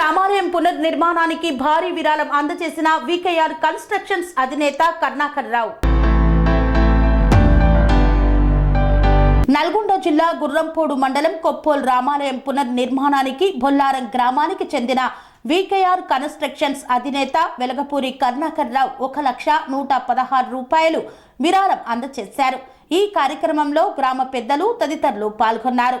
రామాలయం పునర్నిర్మాణానికి భారీ విరాళం అందజేసిన వికేఆర్ కన్స్ట్రక్షన్స్ అధినేత కర్ణాకర్ రావు. నల్గొండ జిల్లా గుర్రంపోడు మండలం కొప్పోల్ రామాలయం పునర్నిర్మాణానికి బొల్లారం గ్రామానికి చెందిన వికేఆర్ కన్స్ట్రక్షన్స్ అధినేత వెలగపూరి కర్ణాకర్ రావు ఒక లక్ష నూట పదహారు రూపాయలు విరాళం అందజేశారు. ఈ కార్యక్రమంలో గ్రామ పెద్దలు తదితరులు పాల్గొన్నారు.